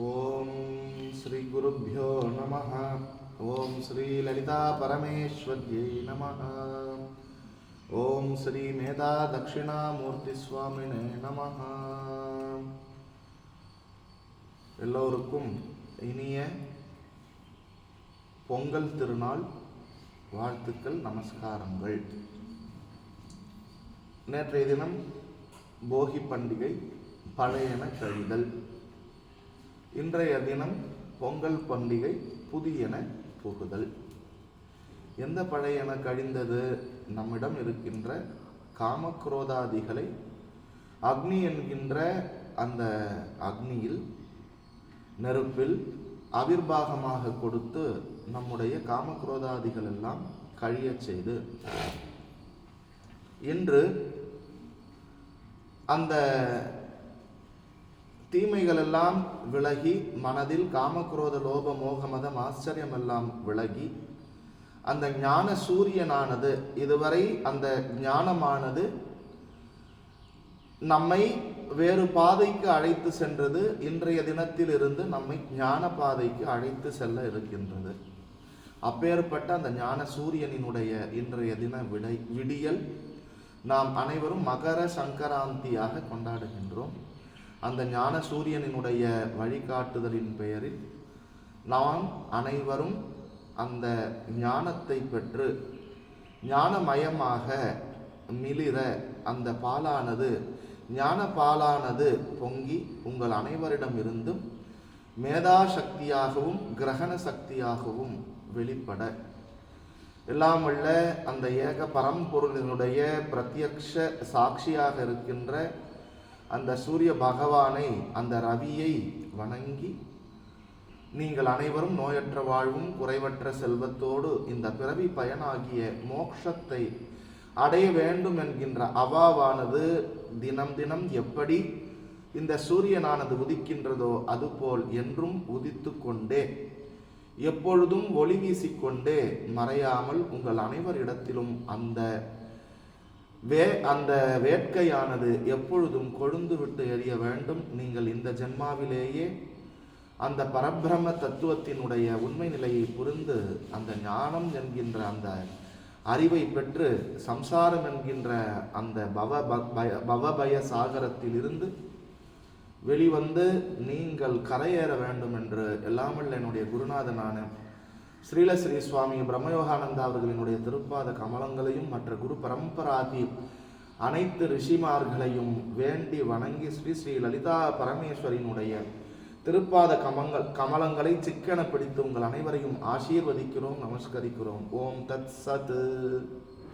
ॐ श्रीगुरुभ्यो नमः ॐ श्रीललितापरमेश्वर्यै नमः ॐ श्रीमेधा दक्षिणामूर्तिस्वामिने நமः எல்லோருக்கும் இனிய பொங்கல் திருநாள் வாழ்த்துக்கள் நமஸ்காரங்கள் நேற்றைய தினம் போகி பண்டிகை பழையன கழிதல் இன்றைய தினம் பொங்கல் பண்டிகை புதியன புகுதல். எந்த பழையன கழிந்தது நம்மிடம் இருக்கின்ற காமக்ரோதாதிகளை? அக்னி என்கின்ற அந்த அக்னியில் நெருப்பில் அவிர்வாகமாக கொடுத்து நம்முடைய காமக்ரோதாதிகள் எல்லாம் கழியச் செய்து. இன்று அந்த தீமைகள் எல்லாம் விலகி மனதில் காமக்ரோத லோப மோகமதம் ஆச்சரியம் எல்லாம் விலகி அந்த ஞான சூரியனானது இதுவரை அந்த ஞானமானது நம்மை வேறு பாதைக்கு அழைத்து சென்றது. இன்றைய தினத்தில் இருந்து நம்மை ஞான பாதைக்கு அழைத்து செல்ல இருக்கின்றது. அப்பேற்பட்ட அந்த ஞான சூரியனினுடைய இன்றைய தின விடை விடியல் நாம் அனைவரும் மகர சங்கராந்தியாக கொண்டாடுகின்றோம். அந்த ஞான சூரியனினுடைய வழிகாட்டுதலின் பெயரில் நாம் அனைவரும் அந்த ஞானத்தை பெற்று ஞானமயமாக மிளிர அந்த பாலானது ஞான பாலானது பொங்கி உங்கள் அனைவரிடமிருந்தும் மேதா சக்தியாகவும் கிரகண சக்தியாகவும் வெளிப்பட. எல்லாம் வல்ல அந்த ஏக பரம்பொருளினுடைய பிரத்யக்ஷ சாட்சியாக இருக்கின்ற அந்த சூரிய பகவானை அந்த ரவியை வணங்கி நீங்கள் அனைவரும் நோயற்ற வாழ்வும் குறைவற்ற செல்வத்தோடு இந்த பிறவி பயனாகிய மோட்சத்தை அடைய வேண்டும் என்கின்ற அவாவானது தினம் தினம் எப்படி இந்த சூரியனானது உதிக்கின்றதோ அதுபோல் என்றும் உதித்து கொண்டே எப்பொழுதும் ஒளி வீசிக்கொண்டே மறையாமல் உங்கள் அனைவரிடத்திலும் அந்த வே அந்த வேட்கையானது எப்பொழுதும் கொழுந்து விட்டு எறிய வேண்டும். நீங்கள் இந்த ஜென்மாவிலேயே அந்த பரபிரம தத்துவத்தினுடைய உண்மை நிலையை புரிந்து அந்த ஞானம் என்கின்ற அந்த அறிவை பெற்று சம்சாரம் என்கின்ற அந்த பவ ப- பய- பவபய சாகரத்தில் இருந்து வெளிவந்து நீங்கள் கரையேற வேண்டும் என்று எல்லாமல்ல என்னுடைய குருநாதனான ஸ்ரீலஸ்ரீ சுவாமி பிரம்மயோகானந்தா அவர்களினுடைய திருப்பாத கமலங்களையும் மற்ற குரு பரம்பராதி அனைத்து ரிஷிமார்களையும் வேண்டி வணங்கி ஸ்ரீ ஸ்ரீ லலிதா பரமேஸ்வரியினுடைய திருப்பாத கமங்கள் கமலங்களை சிக்கன பிடித்து உங்கள் அனைவரையும் ஆசீர்வதிக்கிறோம் நமஸ்கரிக்கிறோம். ஓம் தத் சத்.